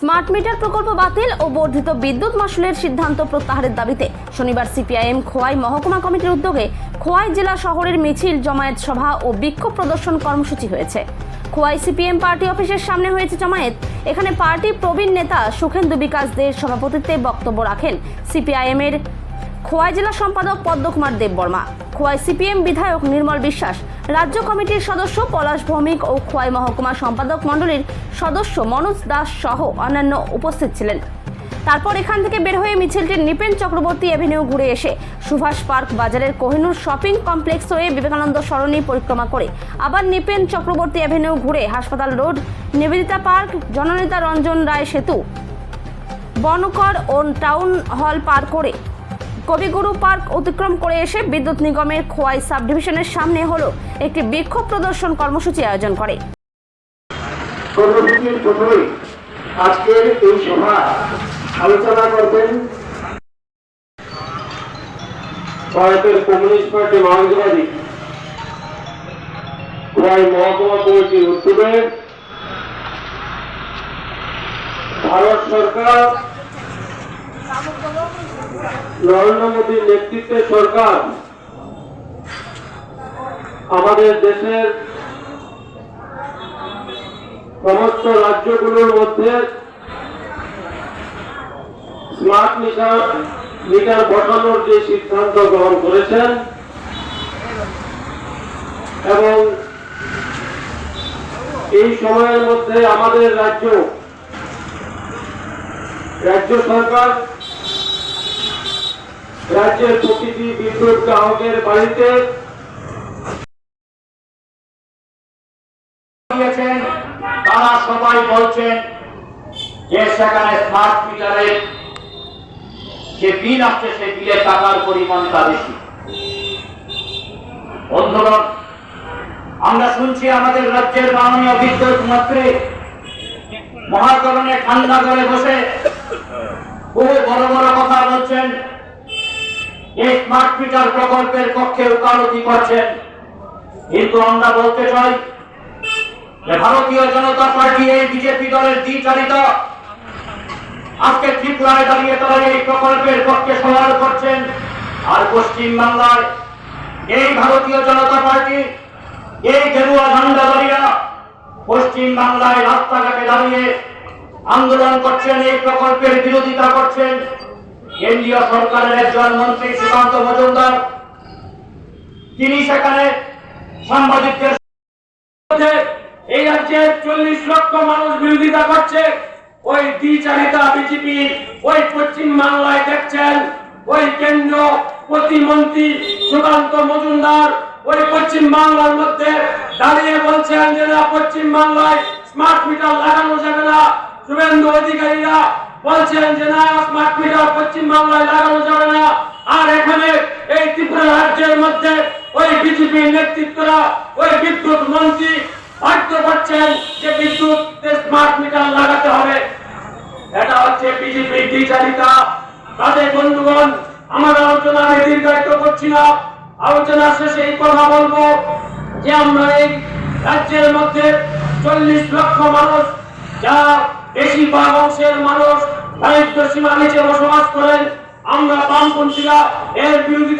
Smart meter প্রকল্প বাতিল ও বর্ধিত বিদ্যুৎ মাসুলের সিদ্ধান্ত প্রত্যাহারের দাবিতে শনিবার সিপিআইএম খোয়াই মহকুমা কমিটির উদ্যোগে খোয়াই জেলা শহরের মিছিল, জমায়েত সভা ও বিক্ষোভ প্রদর্শন কর্মসূচি হয়েছে। খোয়াই সিপিএম পার্টি অফিসের সামনে হয়েছে জমায়েত। এখানে পার্টি প্রবীণ নেতা সুখেন্দু বিকাশ দের সভাপতিত্বে বক্তব্য রাখেন সিপিআইএম এর খোয়াই জেলা সম্পাদক পদ্মকুমার দেববর্মা। খোয়াই সিপিএম বিধায়ক নির্মল বিশ্বাস, রাজ্য কমিটির সদস্য পলাশ ভৌমিক ও খোয়াই মহকুমা সম্পাদক মণ্ডলীর সদস্য মনোজ দাস সহ অন্যান্য উপস্থিত ছিলেন। তারপর এখান থেকে বের হয়ে মিছিলটি নিপেন চক্রবর্তী অ্যাভিনিউ ঘুরে এসে সুভাষ পার্ক বাজারের কোহিনুর শপিং কমপ্লেক্স হয়ে বিবেকানন্দ সরণি পরিক্রমা করে আবার নিপেন চক্রবর্তী অ্যাভিনিউ ঘুরে হাসপাতাল রোড, নিবেদিতা পার্ক, জননেতা রঞ্জন রায় সেতু, বনকর ও টাউন হল পার করে কবিগুরু পার্ক অতিক্রম করে এসে বিদ্যুৎ নিগমের খোয়াই সাব ডিভিশনের সামনে হল একটি বিক্ষোভ প্রদর্শন কর্মসূচি আয়োজন করে। আজকের এই সভা আলোচনা করবেন ভারতের কমিউনিস্ট পার্টি মার্ক্সবাদী খোয়াই মহকুমা কমিটির উদ্যোগে ভারত সরকার নরেন্দ্র মোদীর নেতৃত্বে সরকার আমাদের দেশের সমস্ত রাজ্যগুলোর মধ্যে স্মার্ট মিটার মিটার বসানোর যে সিদ্ধান্ত গ্রহণ করেছেন এবং এই সময়ের মধ্যে আমাদের রাজ্য রাজ্য সরকার রাজ্যের প্রতিটি বিদ্যুৎ গ্রাহকের বাড়িতে তারা সবাই বলছেন যে সেখানে স্মার্ট যে বিল আসছে, সেই টাকার পরিমাণটা বেশি। বন্ধুগণ, আমরা শুনছি আমাদের রাজ্যের মাননীয় বিদ্যুৎ মন্ত্রী মহাকরণে ঠান্ডা করে বসে বহু বড় বড় কথা বলছেন। এই স্মার্ট মিটার প্রকল্পের পক্ষে উকালতি করছেন। কিন্তু আমরা বলতে চাই ভারতীয় জনতা পার্টি এই বিজেপি দলের আজকে ত্রিপুরায় দাঁড়িয়ে তারা এই প্রকল্পের পক্ষে করছেন। আর পশ্চিম বাংলায় এই ভারতীয় জনতা পার্টি, এই গেরুয়া ঝান্ডাধারীরা পশ্চিম বাংলায় রাস্তাঘাটে দাঁড়িয়ে আন্দোলন করছেন, এই প্রকল্পের বিরোধিতা করছেন। কেন্দ্রীয় সরকারের একজন মন্ত্রী সুকান্ত মজুমদার, তিনি সেখানে সাংবাদিকদের এই রাজ্যে চল্লিশ লক্ষ মানুষ বিরোধিতা করছে। ওই দ্বিচারিতা বিজেপি, ওই পশ্চিম বাংলায় দেখছেন, ওই কেন্দ্র প্রতিমন্ত্রী সুকান্ত মজুমদার, ওই পশ্চিম বাংলার মধ্যে দাঁড়িয়ে বলছেন যে পশ্চিম বাংলায় স্মার্ট মিটার লাগানো যাবে না। শুভেন্দু অধিকারীরা বলছেন যে না, স্মার্ট মিটার পশ্চিম বাংলায় লাগানো যাবে না। আর এখানে এই ত্রিপুরা রাজ্যের মধ্যে ওই বিজেপি নেতৃত্বরা, ওই বিদ্যুৎ মন্ত্রী বাধ্য করছেন যে বিদ্যুৎ স্মার্ট মিটার লাগাতে হবে। এটা হচ্ছে বিজেপি দ্বিচারিতা তাদের বন্ধুগণ, আমার আলোচনা আমি দীর্ঘায়িত করছি না। আলোচনা শেষে এই কথা বলব যে আমরা এই রাজ্যের মধ্যে চল্লিশ লক্ষ মানুষ যা বেশিরভাগ অংশের মানুষ দারিদ্র সীমা নিচে বসবাস করেন আমরা বামপন্থীরা এর করতে